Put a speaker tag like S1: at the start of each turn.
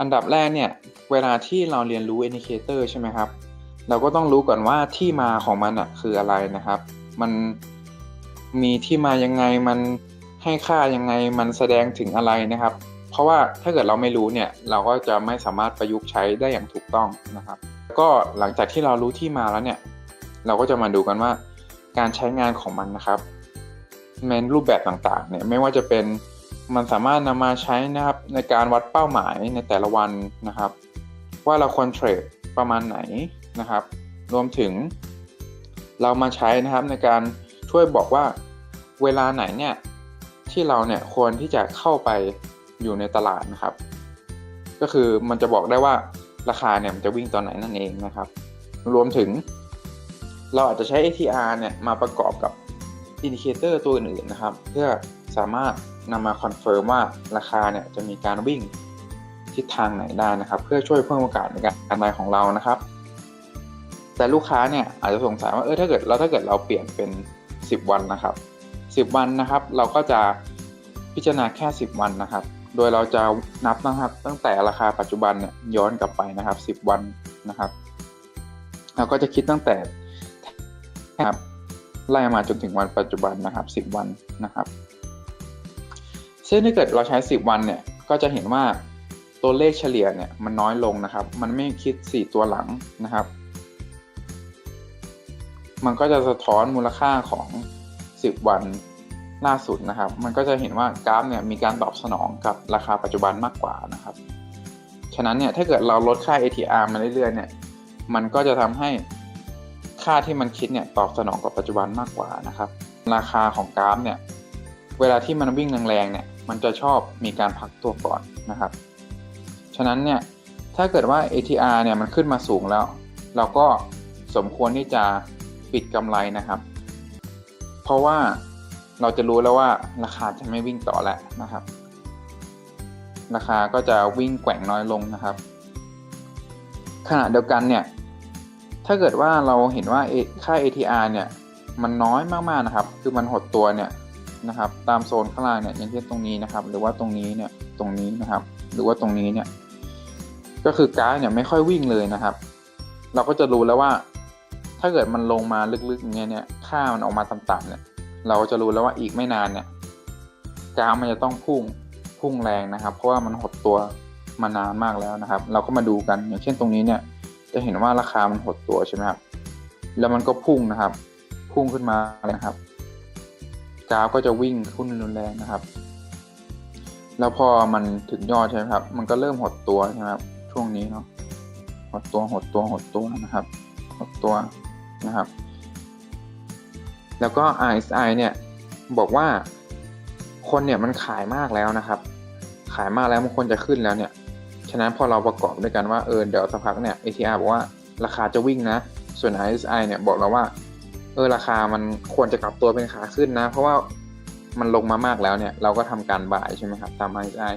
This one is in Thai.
S1: อันดับแรกเนี่ยเวลาที่เราเรียนรู้ indicator ใช่ไหมครับ เราก็ต้องรู้ก่อนว่าที่มาของมันอะคืออะไรนะครับ มันมีที่มายังไงมันให้ค่ายังไงมันแสดงถึงอะไรนะครับ เพราะว่าถ้าเกิดเราไม่รู้เนี่ยเราก็จะไม่สามารถประยุกต์ใช้ได้อย่างถูกต้องนะครับ ก็หลังจากที่เรารู้ที่มาแล้วเนี่ยเราก็จะมาดูกันว่าการใช้งานของมันนะครับในรูปแบบต่างๆเนี่ยไม่ว่าจะเป็น มันสามารถนำมาใช้นะครับในการวัดเป้าหมายในแต่ละวันนะครับ ว่าเราควรเทรดประมาณไหนนะครับ รวมถึง เรามาใช้นะครับในการช่วยบอกว่าเวลาไหนเนี่ยที่เราเนี่ยควรที่จะเข้าไปอยู่ในตลาดนะครับ ก็คือมันจะบอกได้ว่าราคาเนี่ยมันจะวิ่งตอนไหนนั่นเองนะครับ รวมถึง เราอาจจะใช้ ATR เนี่ยมาประกอบกับอินดิเคเตอร์ตัวอื่นๆนะครับ เพื่อ สามารถนำมาคอนเฟิร์มว่าราคาเนี่ยจะมีการวิ่งทิศทางไหนได้นะครับ เพื่อช่วยเพิ่มโอกาสในการกำไรของเรานะครับ แต่ลูกค้าเนี่ยอาจจะสงสัยว่าเออถ้าเกิดแล้วถ้าเกิดเราเปลี่ยนเป็น 10 วันนะครับ 10 วันนะครับ เราก็จะพิจารณาแค่ 10 วันนะครับ โดยเราจะนับนะครับ ตั้งแต่ราคาปัจจุบันเนี่ยย้อนกลับไปนะครับ 10 วันนะครับเราก็จะคิดตั้งแต่ครับไล่มาจนถึงวันปัจจุบันนะครับ 10 วันนะครับ ซึ่งถ้าเกิดเราใช้ 10 วันเนี่ย ก็จะเห็นว่าตัวเลขเฉลี่ยเนี่ยมันน้อยลงนะครับ มันไม่คิด 4 ตัวหลังนะครับ มันก็จะสะท้อนมูลค่าของ 10 วันล่าสุดนะครับ มันก็จะเห็นว่ากราฟเนี่ยมีการตอบสนองกับราคาปัจจุบันมากกว่านะครับ ฉะนั้นเนี่ยถ้าเกิดเราลดค่า ATR มาเรื่อยๆเนี่ย มันก็จะทำให้ค่าที่มันคิดเนี่ยตอบสนองกับปัจจุบันมากกว่านะครับ ราคาของกราฟเนี่ยเวลาที่มันวิ่งแรงๆเนี่ย มันจะชอบมีการพักตัวก่อนนะครับ ฉะนั้นเนี่ยถ้าเกิดว่า ATR เนี่ยมันขึ้นมาสูงแล้ว เราก็สมควรที่จะปิดกำไรนะครับ เพราะว่าเราจะรู้แล้วว่าราคาจะไม่วิ่งต่อแล้วนะครับ ราคาก็จะวิ่งแกว่งน้อยลงนะครับ ขณะเดียวกันเนี่ยถ้าเกิดว่าเราเห็นว่าค่า ATR เนี่ยมันน้อยมากๆนะครับ คือมันหดตัวเนี่ย นะครับ ตามโซนข้างล่างเนี่ยอย่างเช่นตรงนี้นะครับ หรือว่าตรงนี้เนี่ยตรงนี้นะครับ หรือว่าตรงนี้เนี่ยก็คือกราฟเนี่ยไม่ค่อยวิ่งเลยนะครับ เราก็จะรู้แล้วว่า ถ้าเกิดมันลงมาลึกๆอย่างเงี้ยเนี่ยค่ามันออกมาต่ำๆเนี่ย เราก็จะรู้แล้วว่าอีกไม่นานเนี่ยกราฟมันจะต้องพุ่งพุ่งแรงนะครับ เพราะว่ามันหดตัวมานานมากแล้วนะครับ เราก็มาดูกันอย่างเช่นตรงนี้เนี่ย จะเห็นว่าราคามันหดตัวใช่ไหมครับแล้วมันก็พุ่งนะครับ พุ่งขึ้นมาเลยนะครับ กราฟก็จะวิ่งขึ้นรุนแรงนะครับ แล้วพอมันถึงยอดใช่ไหมครับ มันก็เริ่มหดตัวใช่ไหมครับ ช่วงนี้เนาะ หดตัวหดตัวหดตัวนะครับ หดตัวนะครับ แล้วก็ RSI เนี่ยบอกว่าคนเนี่ยมันขายมากแล้วนะครับ ขายมากแล้วมันควรจะขึ้นแล้วเนี่ย ฉะนั้นพอเราประกอบด้วยกันว่าเออเดี๋ยวสักพักเนี่ย ATR บอกว่าราคาจะวิ่งนะ ส่วน RSI เนี่ยบอกเราว่า เออราคามันควรจะกลับตัวเป็นขาขึ้นนะ เพราะว่ามันลงมามากแล้วเนี่ย เราก็ทำการบ่ายใช่ไหมครับตาม RSI